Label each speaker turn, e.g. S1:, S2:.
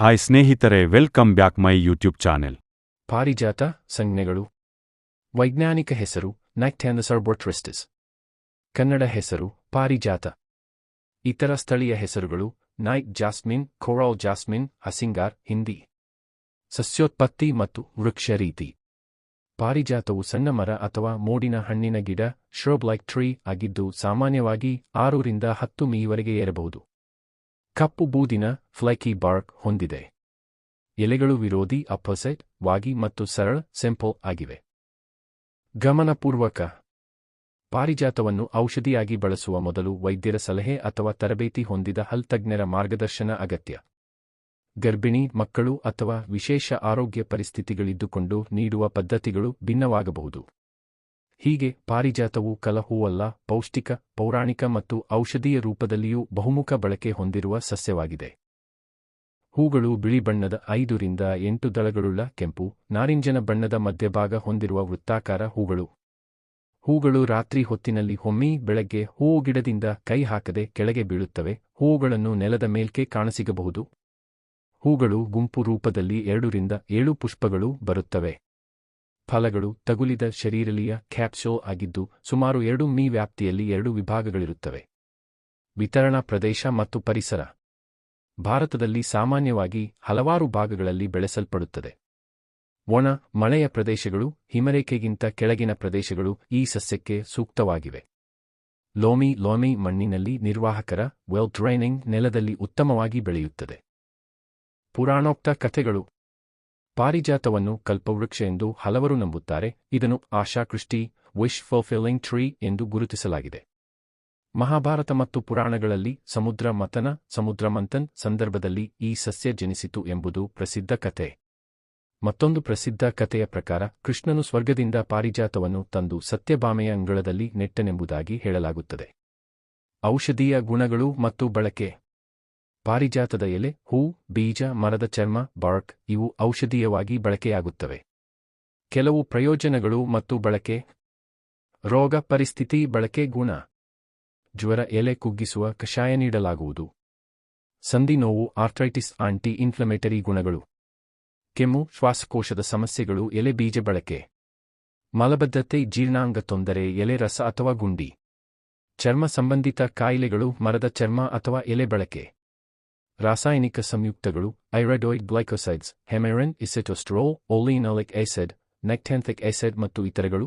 S1: Hi ಸ್ನೇಹಿತರೆ, welcome back my YouTube channel.
S2: ಪಾರಿಜಾತ ಸಂಜ್ಞೆಗಳು. ವೈಜ್ಞಾನಿಕ ಹೆಸರು ನೈಕ್ಟ್ಯಾನಸರ್ಬೋಟ್ರಿಸ್ಟಿಸ್ ಕನ್ನಡ ಹೆಸರು ಪಾರಿಜಾತ. ಇತರ ಸ್ಥಳೀಯ ಹೆಸರುಗಳು ನೈಟ್ ಜಾಸ್ಮಿನ್ ಖೋರಾವ್ ಜಾಸ್ಮಿನ್ ಹಸಿಂಗಾರ್ ಹಿಂದಿ ಸಸ್ಯೋತ್ಪತ್ತಿ ಮತ್ತು ವೃಕ್ಷ ರೀತಿ. ಪಾರಿಜಾತವು ಸಣ್ಣ ಮರ ಅಥವಾ ಮೋಡಿನ ಹಣ್ಣಿನ ಗಿಡ ಶ್ರೋಬ್ಲೈಕ್ ಟ್ರೀ ಆಗಿದ್ದು ಸಾಮಾನ್ಯವಾಗಿ ಆರರಿಂದ ಹತ್ತು ಮೀವರೆಗೆ ಏರಬಹುದು. ಕಪ್ಪು ಬೂದಿನ ಫ್ಲೈಕಿ ಬಾರ್ಕ್ ಹೊಂದಿದೆ. ಎಲೆಗಳು ವಿರೋಧಿ, ಅಪೋಸೆಟ್, ವಾಗಿ ಮತ್ತು ಸರಳ, ಸಿಂಪಲ್ ಆಗಿವೆ. ಗಮನಪೂರ್ವಕ. ಪಾರಿಜಾತವನ್ನು ಔಷಧಿಯಾಗಿ ಬಳಸುವ ಮೊದಲು ವೈದ್ಯರ ಸಲಹೆ ಅಥವಾ ತರಬೇತಿ ಹೊಂದಿದ ಹಲ್ತಜ್ಞರ ಮಾರ್ಗದರ್ಶನ ಅಗತ್ಯ. ಗರ್ಭಿಣಿ ಮಕ್ಕಳು ಅಥವಾ ವಿಶೇಷ ಆರೋಗ್ಯ ಪರಿಸ್ಥಿತಿಗಳಿದ್ದುಕೊಂಡು ನೀಡುವ ಪದ್ಧತಿಗಳು ಭಿನ್ನವಾಗಬಹುದು. ಹೀಗೆ ಪಾರಿಜಾತವು ಕಲಹೂವಲ್ಲ, ಪೌಷ್ಟಿಕ, ಪೌರಾಣಿಕ ಮತ್ತು ಔಷಧೀಯ ರೂಪದಲ್ಲಿಯೂ ಬಹುಮುಖ ಬಳಕೆ ಹೊಂದಿರುವ ಸಸ್ಯವಾಗಿದೆ. ಹೂಗಳು ಬಿಳಿ ಬಣ್ಣದ ಐದರಿಂದ ಎಂಟು ದಳಗಳುಳ್ಳ ಕೆಂಪು, ನಾರಿಂಜನ ಬಣ್ಣದ ಮಧ್ಯಭಾಗ ಹೊಂದಿರುವ ವೃತ್ತಾಕಾರ ಹೂಗಳು. ಹೂಗಳು ರಾತ್ರಿ ಹೊತ್ತಿನಲ್ಲಿ ಹೊಮ್ಮಿ ಬೆಳಗ್ಗೆ ಹೂವು ಗಿಡದಿಂದ ಕೈ ಹಾಕದೆ ಕೆಳಗೆ ಬೀಳುತ್ತವೆ, ಹೂವುಗಳನ್ನು ನೆಲದ ಮೇಲ್ಕೆ ಕಾಣಸಿಗಬಹುದು. ಹೂಗಳು ಗುಂಪು ರೂಪದಲ್ಲಿ ಎರಡರಿಂದ ಏಳು ಪುಷ್ಪಗಳು ಬರುತ್ತವೆ. ಫಲಗಳು ತಗುಲಿದ ಶರೀರಲಿಯ ಕ್ಯಾಪ್ಸೂಲ್ ಆಗಿದ್ದು ಸುಮಾರು ಎರಡು ಮೀ ವ್ಯಾಪ್ತಿಯಲ್ಲಿ ಎರಡು ವಿಭಾಗಗಳಿರುತ್ತವೆ. ವಿತರಣಾ ಪ್ರದೇಶ ಮತ್ತು ಪರಿಸರ. ಭಾರತದಲ್ಲಿ ಸಾಮಾನ್ಯವಾಗಿ ಹಲವಾರು ಭಾಗಗಳಲ್ಲಿ ಬೆಳೆಸಲ್ಪಡುತ್ತದೆ. ಒಣ, ಮಳೆಯ ಪ್ರದೇಶಗಳು, ಹಿಮರೇಖೆಗಿಂತ ಕೆಳಗಿನ ಪ್ರದೇಶಗಳು ಈ ಸಸ್ಯಕ್ಕೆ ಸೂಕ್ತವಾಗಿವೆ. ಲೋಮಿ ಲೋಮಿ ಮಣ್ಣಿನಲ್ಲಿ ನಿರ್ವಾಹಕರ ವೆಲ್ ಡ್ರೈನಿಂಗ್ ನೆಲದಲ್ಲಿ ಉತ್ತಮವಾಗಿ ಬೆಳೆಯುತ್ತದೆ. ಪುರಾಣೋಕ್ತ ಕಥೆಗಳು. ಪಾರಿಜಾತವನ್ನು ಕಲ್ಪವೃಕ್ಷ ಎಂದು ಹಲವರು ನಂಬುತ್ತಾರೆ. ಇದನ್ನು ಆಶಾಕೃಷ್ಟಿ ವಿಶ್ ಫುಲ್ಫಿಲ್ಲಿಂಗ್ ಟ್ರೀ ಎಂದು ಗುರುತಿಸಲಾಗಿದೆ. ಮಹಾಭಾರತ ಮತ್ತು ಪುರಾಣಗಳಲ್ಲಿ ಸಮುದ್ರ ಮತನ, ಸಮುದ್ರ ಮಂಥನ್ ಸಂದರ್ಭದಲ್ಲಿ ಈ ಸಸ್ಯ ಜನಿಸಿತು ಎಂಬುದು ಪ್ರಸಿದ್ಧ ಕಥೆ. ಮತ್ತೊಂದು ಪ್ರಸಿದ್ಧ ಕಥೆಯ ಪ್ರಕಾರ ಕೃಷ್ಣನು ಸ್ವರ್ಗದಿಂದ ಪಾರಿಜಾತವನ್ನು ತಂದು ಸತ್ಯಭಾಮೆಯ ಅಂಗಳದಲ್ಲಿ ನೆಟ್ಟನೆಂಬುದಾಗಿ ಹೇಳಲಾಗುತ್ತದೆ. ಔಷಧೀಯ ಗುಣಗಳು ಮತ್ತು ಬಳಕೆ. ಪಾರಿಜಾತದ ಎಲೆ, ಹೂ, ಬೀಜ, ಮರದ ಚರ್ಮ, ಬಾರ್ಕ್ ಇವು ಔಷಧೀಯವಾಗಿ ಬಳಕೆಯಾಗುತ್ತವೆ. ಕೆಲವು ಪ್ರಯೋಜನಗಳು ಮತ್ತು ಬಳಕೆ. ರೋಗ ಪರಿಸ್ಥಿತಿ ಬಳಕೆ ಗುಣ. ಜ್ವರ ಎಲೆ ಕುಗ್ಗಿಸುವ ಕಷಾಯ ನೀಡಲಾಗುವುದು. ಸಂಧಿ ನೋವು ಆರ್ಥ್ರೈಟಿಸ್ ಆಂಟಿ ಇನ್ಫ್ಲಮೇಟರಿ ಗುಣಗಳು. ಕೆಮ್ಮು, ಶ್ವಾಸಕೋಶದ ಸಮಸ್ಯೆಗಳು, ಎಲೆ ಬೀಜ ಬಳಕೆ. ಮಲಬದ್ಧತೆ, ಜೀರ್ಣಾಂಗ ತೊಂದರೆ, ಎಲೆ ರಸ ಅಥವಾ ಗುಂಡಿ. ಚರ್ಮ ಸಂಬಂಧಿತ ಕಾಯಿಲೆಗಳು, ಮರದ ಚರ್ಮ ಅಥವಾ ಎಲೆ ಬಳಕೆ. ರಾಸಾಯನಿಕ ಸಂಯುಕ್ತಗಳು ಐರಡೋಯಿಡ್ ಗ್ಲೈಕೋಸೈಡ್ಸ್ ಹೆಮೆರಿನ್ ಇಸೆಟೋಸ್ಟ್ರೋಲ್ ಓಲಿನೋಲಿಕ್ ಆಸಿಡ್ ನೆಕ್ಟೆಂಥಿಕ್ ಆಸಿಡ್ ಮತ್ತು ಇತರಗಳು.